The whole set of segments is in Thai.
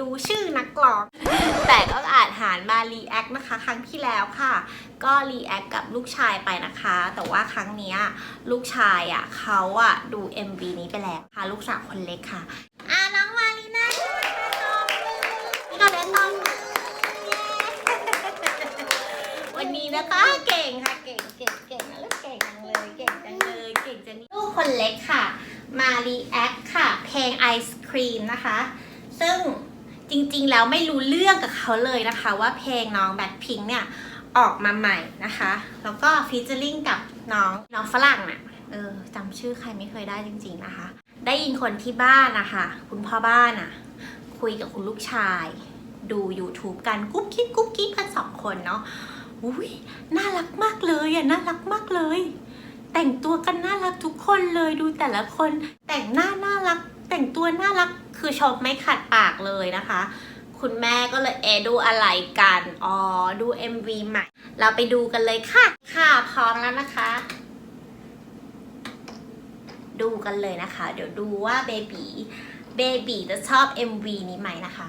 รู้ชื่อนักร้อง แต่ก็อาจหารมารีแอคนะคะ ครั้งที่แล้วค่ะ ก็รีแอคกับลูกชายไปนะคะ แต่ว่าครั้งเนี้ยลูกชายอะเขาอะดู MV นี้ไปแล้วค่ะ ลูกสาวคนเล็กค่ะอะน้องมารีน่าช่วยมาตบมือนี่ก็ได้ตบมือเย้วันนี้นะคะเก่งค่ะเก่งเก่งเก่งนะลูกเก่งจังเลยเก่งจังเลยเก่งจังนี่ลูกคนเล็กค่ะ มารีแอคค่ะ เพลงไอศครีมนะคะ ซึ่ง จริงๆ แล้วไม่รู้เรื่องกับเขาเลยนะคะว่าเพลงน้องแบทพิงเนี่ยออกมาใหม่นะคะ แล้วก็ฟีเจอริงกับน้องน้องฝรั่งน่ะเออจำชื่อใครไม่เคยได้จริง ๆนะคะ ได้ยินคนที่บ้านนะคะ คุณพ่อบ้านอะ คุยกับคุณลูกชาย ดู YouTube กันกุ๊บกิ๊บกุ๊บกิ๊บกันสองคนเนาะอุ้ยน่ารักมากเลยอะน่ารักมากเลย แต่งตัวกันน่ารักทุกคนเลยดูแต่ละคน แต่งหน้าน่ารัก แต่งตัวน่ารัก คือชมไม่ขัดปากเลยนะคะ คุณแม่ก็เลยเอดูอะไรกัน อ๋อ ดู MV ใหม่ เราไปดูกันเลยค่ะ ค่ะพร้อมแล้วนะคะ ดูกันเลยนะคะ เดี๋ยวดูว่าเบบีเบบีจะชอบ MV นี้ไหมนะคะ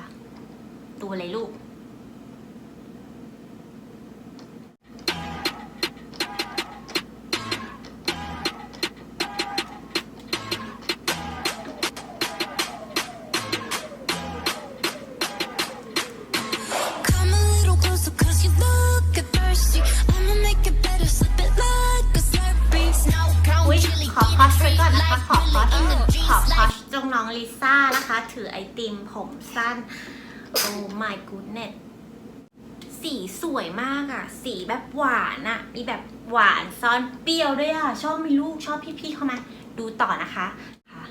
ดูเลยลูก องลิซ่านะคะ ถือไอติมผมสั้น โอ้ my goodness สีสวยมากอะสีแบบหวานอะมีแบบหวานซ่อนเปรี้ยวด้วยอะชอบมีลูกชอบพี่ๆเข้ามาดูต่อนะคะค่ะ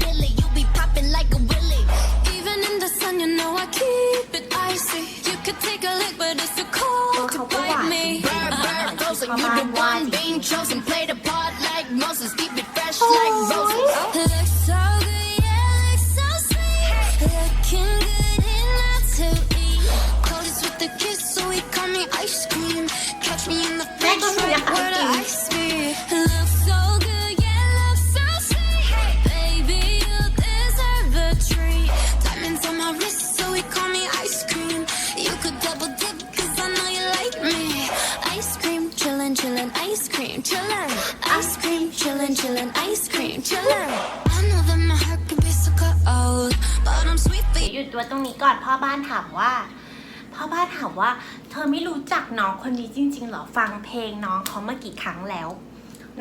Billy, you be popping like a willy. Even in the sun, you know I keep it icy. You could take a lick, but it's too ตัว cold to เขาก็หวา bite น me. จริงๆ Bird, นะคะ bird, ที่ frozen, พ่อ you บ้าน the ว่า one ยุดไว้ตรงนี้ก่อนพ่อบ้านถามว่าพ่อบ้านถามว่า เธอไม่รู้จักน้องคนนี้จริง ๆหรอฟังเพลงน้องเขามากี่ครั้งแล้ว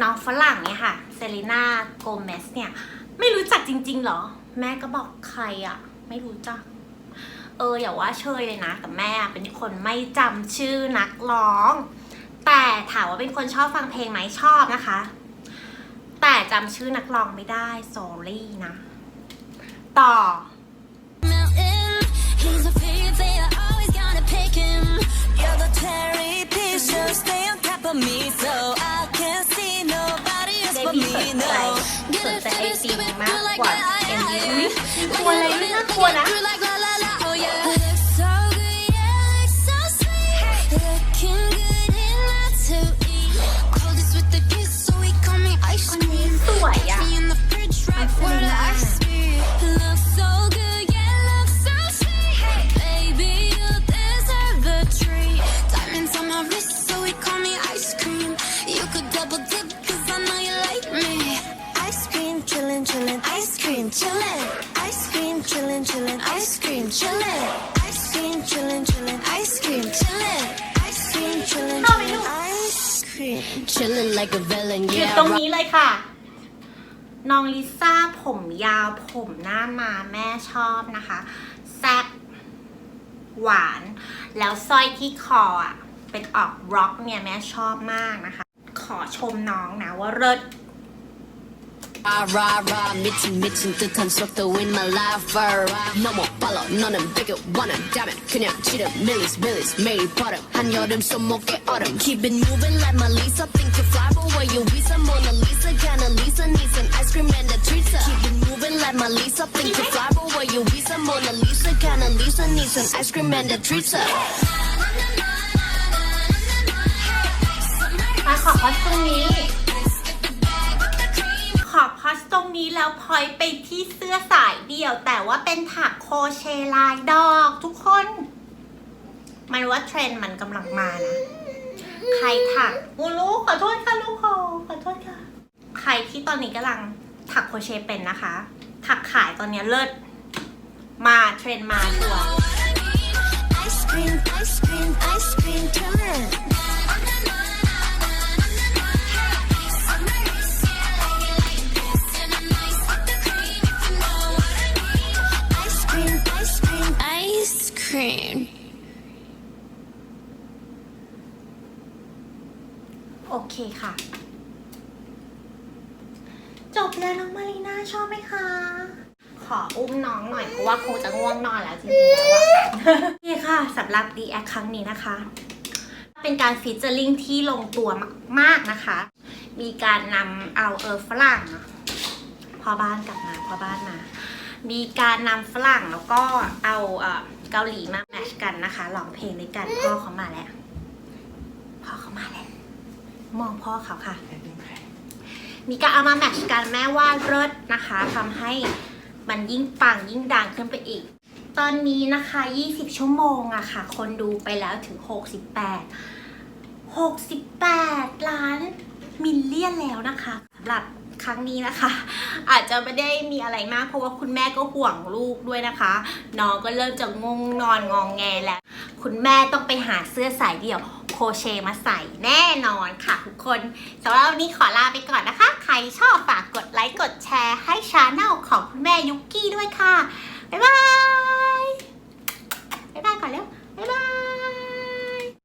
น้องฝรั่งเนี่ยค่ะเซรีนาโกเมสเนี่ยไม่รู้จักจริง ๆหรอ แม่ก็บอกใครอะไม่รู้จัก เอออย่าว่าเชยเลยนะแต่แม่เป็นคนไม่จำชื่อนักร้อง แต่ถามว่าเป็นคนชอบฟังเพลงไหมชอบนะคะ แต่จำชื่อนักร้องไม่ได้ sorry นะ ต่อ He's a favorite, you're always gonna pick him. You're the cherry piece, just stay on top of me, so I can't see nobody else เบ but บี้ส me. นใจ No. สนใจไอติมมากกว่าเอ็มวีอุ้ยกลัวอะไรไม่น่ากลัวนะ Ice cream, chillin'. Ice cream, chillin', chillin', ice cream, chillin'. Ice cream, chillin', chillin', ice cream. Chillin' like a villain, หยุด yeah. ตรงนี้เลยค่ะ น้องลิซ่าผมยาวผมหน้ามาแม่ชอบนะคะ แซ่บหวาน แล้วสร้อยที่คออะ เป็นออกร็อกเนี่ยแม่ชอบมากนะคะ ขอชมน้องนะว่าเลิศ Rah, rah, rah, 미친 미친 듯한 속도인 my lover 너무 빨라 너는 되게 원한다면 그냥 지름 millies millies 매일 버릇 한여름 손목에 얼음 Keep it moving like Melissa Think you fly but where you visa Mona Lisa kinda Lisa needs an ice cream and a treat Keep it moving like Melissa Think you fly but where you visa Mona Lisa kinda Lisa needs an ice cream and a treat 还好好听你。 อดตรงนี้ขอพอสตรงนี้แล้วพลอยไปที่เสื้อสายเดี่ยว แต่ว่าเป็นถักโคเชลายดอกทุกคน มันว่าเทรนด์มันกำลังมานะ ใครถักอูลูกขอโทษค่ะลูกขอขอโทษค่ะ ใครที่ตอนนี้กำลังถักโคเชเป็นนะคะ ถักขายตอนนี้เลิศ มาเทรนด์มาชัวร์ โอเคค่ะ จบแล้วน้องมารีน่าชอบไหมคะ ขออุ้มน้องหน่อยเพราะว่าคงจะง่วงนอนแล้วจริงๆแล้วอะโอเคค่ะสำหรับดีแอคครั้งนี้นะคะ เป็นการฟีเจอริงที่ลงตัวมากๆนะคะ มีการนำเอาเออฝรั่งพอบ้านกลับมาพอบ้านมามีการนำฝรั่งแล้วก็เอา เกาหลีมาแมชกันนะคะร้องเพลงด้วยกันพ่อเขามาแล้ว พ่อเขามาแล้ว มองพ่อเขาค่ะ มีการเอามาแมชกันแม่ว่าเลิศนะคะทำให้มันยิ่งปังยิ่งดังขึ้นไปอีก ตอนนี้นะคะ 20 ชั่วโมงอะค่ะ คนดูไปแล้วถึง 68 68 ล้าน มิลเลียนแล้วนะคะสำหรับครั้งนี้นะคะ อาจจะไม่ได้มีอะไรมากเพราะว่าคุณแม่ก็ห่วงลูกด้วยนะคะ น้องก็เริ่มจะงงนอนงองแงแล้ว คุณแม่ต้องไปหาเสื้อสายเดี่ยวโคเชมาใส่แน่นอนค่ะทุกคนสำหรับวันนี้ขอลาไปก่อนนะคะ ใครชอบฝากกดไลค์กดแชร์ให้ชาแนลของคุณแม่ยุกกี้ด้วยค่ะ บ๊ายบาย บ๊ายบายก่อนเร็ว บ๊ายบาย